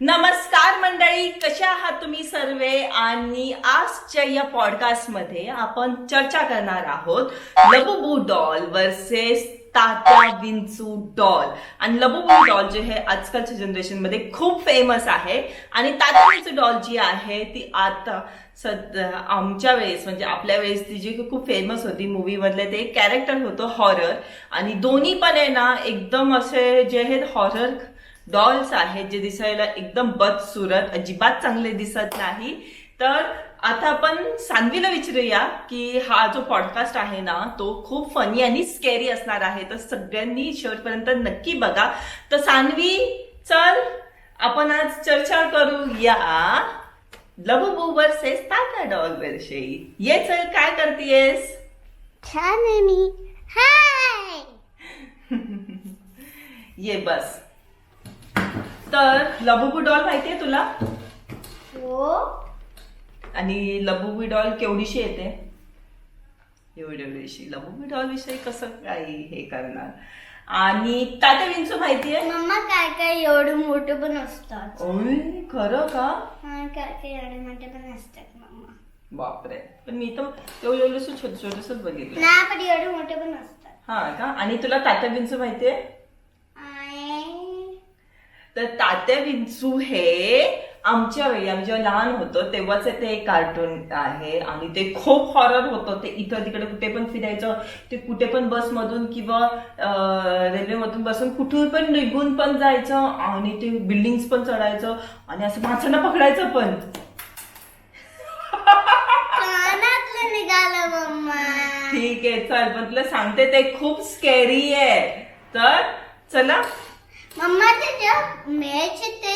नमस्कार मंडळी कशा आहात तुम्ही सर्वे? आणि आजच्या या पॉडकास्टमध्ये आपण चर्चा करणार आहोत लबुबू डॉल वर्सेस तात्या विंचू डॉल आणि लबुबू डॉल जे आहे आजकालच्या जनरेशनमध्ये खूप फेमस आहे. आणि तात्या विंचू डॉल जी आहे ती आता सध्या आमच्या वेळेस म्हणजे आपल्या वेळेस ती जी खूप फेमस होती मूवी मधले ते कॅरेक्टर होतं हॉरर आणि दोन्ही पण आहे ना एकदम असे जे आहेत हॉरर डॉल्स आहेत जे दिसायला एकदम बदसुरत अजिबात चांगले दिसत नाही. तर आता आपण सान्वीला विचारूया की हा जो पॉडकास्ट आहे ना तो खूप फनी आणि स्केरी असणार आहे. तर सगळ्यांनी शेवटपर्यंत नक्की बघा. तर सान्वी चल आपण आज चर्चा करूया लबुबू वर्सेस ताता डॉल विषयी. ये चल काय करतेयस? छान आहे मी. हाय ये बस. तर लबुबू डॉल माहितीये तुला? हो. आणि लबुबी डॉल केवढीशी येते? एवढी एवढीशी. लबुबी डॉल विषयी कसं काही हे करणार? आणि तात्या विंचू माहितीये? मम्मा काय काय एवढं मोठं पण असतात. ओय खरं का? हा, काय काय एवढे मोठे पण असतात मम्मा. बापरे. पण मी तर एवढं एवढंसं छोटं छोटस बघितलं. नाही पण एवढे मोठे पण असतात. हा का? आणि तुला तात्या विंचू माहितीये? तर तात्या विंचू हे आमच्या वेळी आम्ही जेव्हा लहान होतो तेव्हाच ते एक कार्टून आहे. आणि ते खूप हॉरर होतं ते इथं तिकडे कुठे पण फिरायचं ते कुठे पण बसमधून किंवा रेल्वेमधून बसून कुठून पण निघून पण जायचं आणि ते बिल्डिंग पण चढायचं आणि असं माणसांना पकडायचं पण. ठीक आहे चल पण तुला सांगते ते खूप स्केरी आहे. तर चला मम्मा ते जे मॅच ते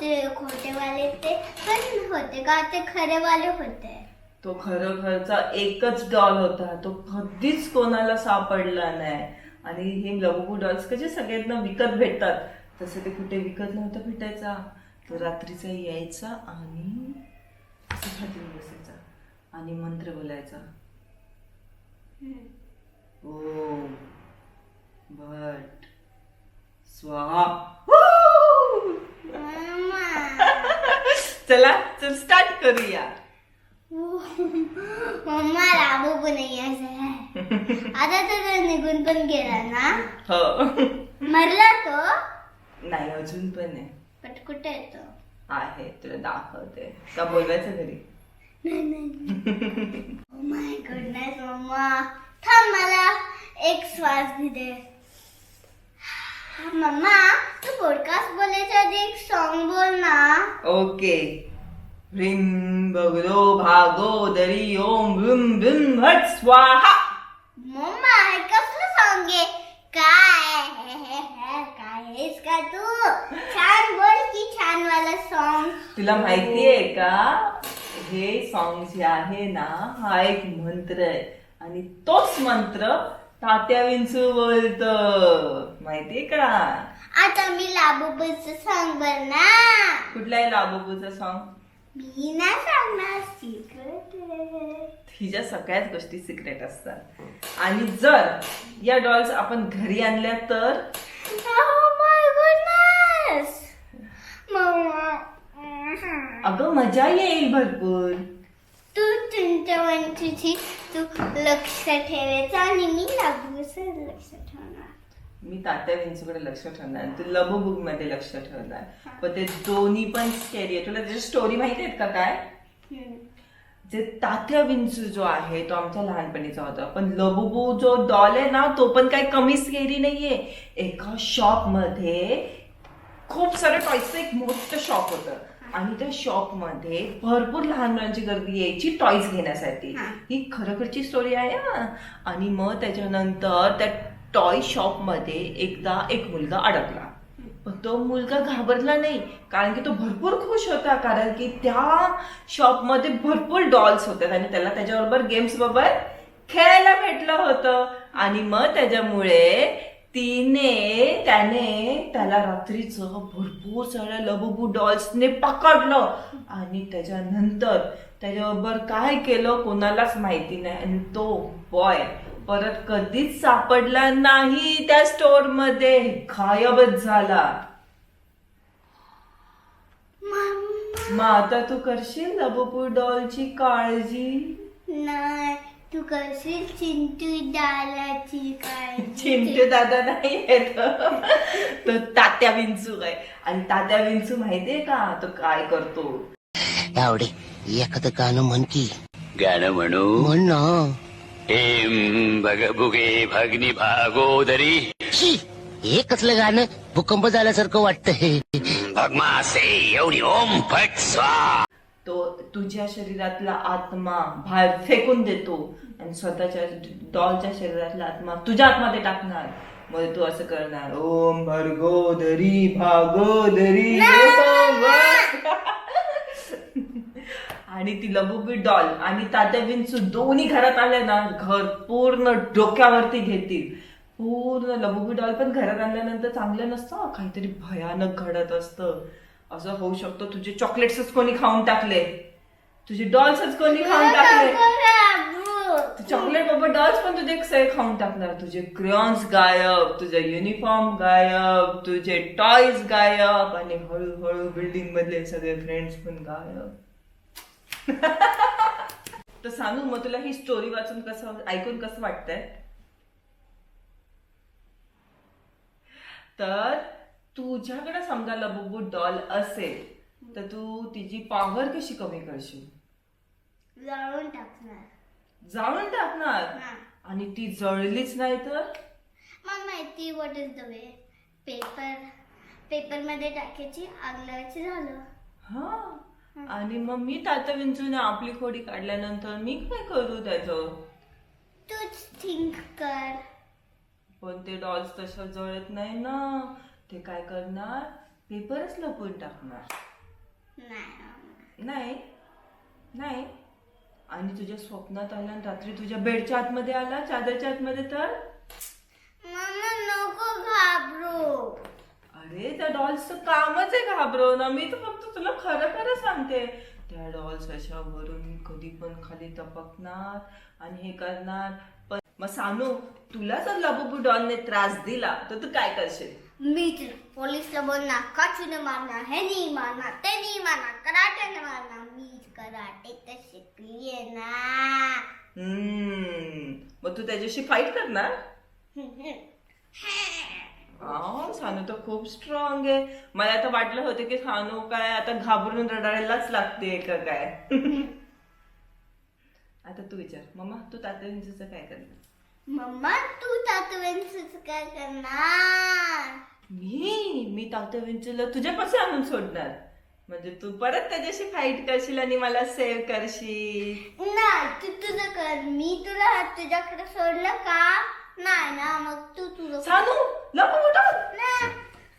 ते खोटेवाले ते पण होते का ते खरेवाले होते? तो खरोखरचा एकच डॉल होता. तो कधीच कोणाला सापडला नाही. आणि हे लबू डॉल्स कसे सगळ्यांना विकत भेटतात. तसं ते कुठे विकत नव्हतं भेटायचा. तो रात्रीचा यायचा आणि बसायचा आणि मंत्र बोलायचा. ओ भट स्वाहा चला चल स्टार्ट करूया. मम्मा राबू पण नाही. आता तर तो निघून पण गेला ना. हो. मरला तो? नाही अजून पण आहे. पण कुठे आहे तो? आहे तुला दाखवते. का बोलवायचं घरी? My goodness mamma. थांब मला एक श्वास दे. मम्मा तू पॉडकास्ट बोलायच्या आधी एक सॉन्ग बोल ना. ओके ह्रीं बगलो भागो दरी ओम भ्रुम भ्रुम भट स्वाहा. मम्मा हे कसलं सॉन्ग आहे? काय काय आहेस का तू? छान बोल की छान वाला सॉन्ग तुला माहितीये का? हे सॉंग जे आहे ना हा एक मंत्र आहे. आणि तोच मंत्र तात्या विंचू बोलत माहितीये का? आता मी लाबूबूच सॉन्ग ना कुठला आहे लाबूबूचा सॉन्ग मी नाही सांगणार सिक्रेट हिच्या सगळ्याच गोष्टी सिक्रेट असतात. आणि जर या डॉल्स आपण घरी आणल्या तर? Oh अगं मजा येईल भरपूर. तू तुमच्या तू लक्ष ठेवायचं आणि मी लागूच लक्ष ठेवणार. मी तात्या विंचूकडे लक्ष ठेवणार तू लबो बुकमध्ये लक्ष ठेवणार. पण ते दोन्ही पण स्केरी आहे. तुला त्याची स्टोरी माहिती आहेत का काय. जे तात्या विंचू जो आहे तो आमच्या लहानपणीचा होता. पण लबुबू जो डॉल आहे ना तो पण काही कमी स्केरी नाहीये. एका शॉपमध्ये खूप सारे टॉयचं एक मोठं शॉप होतं. आणि त्या शॉपमध्ये भरपूर लहान मुलांची गर्दी यायची टॉयज घेण्यासाठी. हा. खरोखरची स्टोरी आहे. आणि मग त्याच्यानंतर त्या टॉय शॉपमध्ये एकदा एक मुलगा अडकला. पण तो मुलगा घाबरला नाही कारण की तो भरपूर खुश होता कारण की त्या शॉपमध्ये भरपूर डॉल्स होत्या आणि त्याला त्याच्याबरोबर गेम्स बरोबर खेळायला भेटलं होतं. आणि मग त्याच्यामुळे तिने त्याने त्याला रात्रीचं भरपूर साऱ्या लबुबू डॉल्सने पकडलं. आणि त्याच्यानंतर त्याच्याबरोबर काय केलं कोणालाच माहिती नाही. आणि तो बॉय परत कधीच सापडला नाही त्या स्टोरमध्ये. गायबच झाला. मग आता तू करशील लबोबू डॉलची काळजी? नाही. तू करशील चिंटू काय चिंटू दादा नाही येत. तो तात्या विंचू आहे. आणि तात्या विंचू माहितीये का? तो काय करतो? आवडे एखादं गाणं म्हण की. गाणं म्हणू? म्हण ना. हेम भग भुगे भगनी भागोदरी हे कसलं गाणं? भूकंप झाल्यासारखं वाटतंय. भगमासे एवढी ओम फट स्वा तो तुझ्या शरीरातला आत्मा बाहेर फेकून देतो. आणि स्वतःच्या डॉलच्या शरीरातला आत्मा तुझ्या आतमध्ये टाकणार. मग तू असं करणार. ओम भर्गोदरी भागोदरी ओम भर-" आणि ती लबुबी डॉल आणि तात्या विंचू दोन्ही घरात आले ना घर पूर्ण डोक्यावरती घेतील. पूर्ण लबुबी डॉल पण घरात आणल्यानंतर चांगलं नसतं काहीतरी भयानक घडत असतं. असं होऊ शकतं तुझे चॉकलेट्सच कोणी खाऊन टाकले. तुझे डॉल्सच कोणी खाऊन टाकले. चॉकलेट बाबा डॉल्स पण तुझे सगळे खाऊन टाकणार. तुझे क्रियॉन्स गायब तुझे युनिफॉर्म गायब तुझे टॉयज गायब आणि हळूहळू बिल्डिंग मधले सगळे फ्रेंड्स पण गायब. तर सांगू मग तुला ही स्टोरी वाचून कसं ऐकून कसं वाटतंय? तर तुझ्याकडे समजा लबुबू डॉल असेल तर तू तिची पॉवर कशी कमी करशील? जाळून टाकणार. जाळून टाकणार. हा. आणि ती जळलीच नाही तर? मग माहिती what is the way paper पेपरमध्ये टाकायची आग लावायची झालं. हा. आणि मग मी तात्या विंचूने आपली खोडी काढल्यानंतर मी काय करू त्याचं? तूच थिंक कर. पण ते डॉल्स तशा जळत नाही ना. ते काय करणार? पेपरच लपवून टाकणार. नाही. नाही? नाही? आणि तुझ्या स्वप्नात आला आणि रात्री तुझ्या बेडच्या आतमध्ये आला. चादरच्या आतमध्ये तर? मम्मा नको घाबरू. अरे त्या डॉल्सचं कामच आहे घाबरवणं. मी तर फक्त तुला खरं खरं सांगते. त्या डॉल्स अशा वरून कधी पण खाली टपकणार आणि हे करणार. मग सानू तुला जर लबुबू डॉलने त्रास दिला तर तू काय करशील? मी तर पोलीसला बोलणार काचूने मारणार हे नाही मारणार ते नाही मारणार कराटेने मारणार. मी कराटे तर शिकलीये ना हम्म. मग तू त्याच्याशी फाईट करणार? हा सानू तर खूप स्ट्रॉंग आहे. मला तर वाटलं होतं की सानू काय आता घाबरून रडायलाच लागते का काय? आता तू विचार. मम्मा तू तात्या काय करणार? मम्मा तू तातवेंच काय करणार? मी? मी तात्या विंचूला तुझ्यापाशी आणून सोडणार. म्हणजे तू परत त्याच्याशी फाईट करशील आणि मला सेव्ह करशील. नाही तू तुझं कर. मी तुला हात तुझ्याकडे सोडलं का? नाही ना मग तू तुझं मोठा नाही.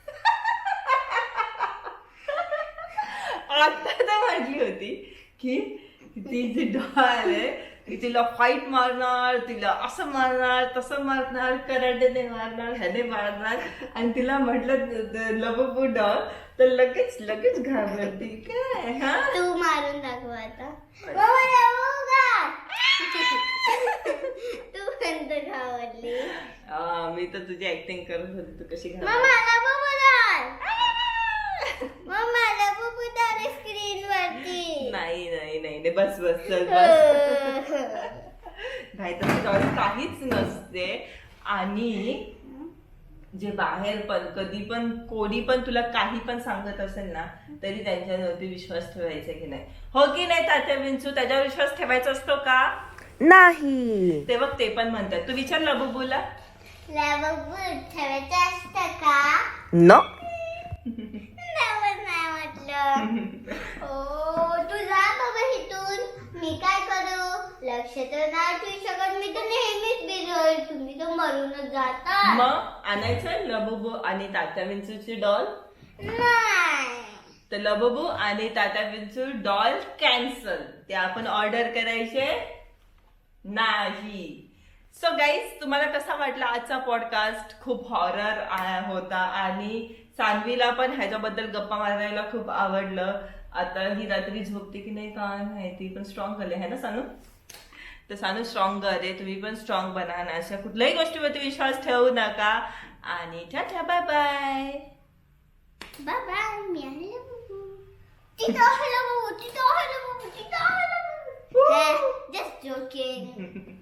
आता तर म्हटली होती की ती जी डॉल आहे. तिला फाईट मारणार तिला असं मारणार तसं मारणार कराटेने मारणार ह्याने मारणार. आणि तिला म्हटलं लबू डॉल तर लगेच लगेच घाबरती. काय? हा? तू मारून दाखव आता? तू पण घाबरली. आ, मी तर तुझी ऍक्टिंग करत होती. तू कशी घाबरली. स्क्रीन वरती. नाही नाही. नाही नाही, बस बस चल बस. नाही तर डॉल काहीच नसते. आणि जे बाहेर पण कधी पण कोणी पण तुला काही पण सांगत असेल ना तरी त्यांच्यावरती विश्वास ठेवायचा की नाही. हो की नाही तात्या विंचू? त्याच्यावर विश्वास ठेवायचा असतो का? नाही. ते बघ ते पण म्हणतात. तू विचार लबुबूला. लबू ठेवायचं असतं का? न नवस नाही म्हटलं ओ तू जा बाबा इथून मी काय करू लक्ष तर नाही ठेवू शकत मी तर नेहमीच बिघड तुम्ही तर मरूनच जाता. मग आणायचं लबुबू आणि तात्या विंचूची डॉल नाही. तर लबबू आणि टाटा विंचू डॉल कॅन्सल ते आपण ऑर्डर करायचे नाही. सो गाईज तुम्हाला कसा वाटला आजचा पॉडकास्ट खूप हॉरर होता. आणि सानवीला पण ह्याच्याबद्दल गप्पा मारायला खूप आवडलं. आता ही रात्री झोपते की नाही काय माहिती पण स्ट्रॉंग झाले आहे ना सानू? तर सानू स्ट्रॉंग आहे. तुम्ही पण स्ट्रॉंग बना ना. अशा कुठल्याही गोष्टीवरती विश्वास ठेवू नका. आणि ठ्या ठ्या बाय बाय बाय बाय मी तिथं जस्ट जोकिंग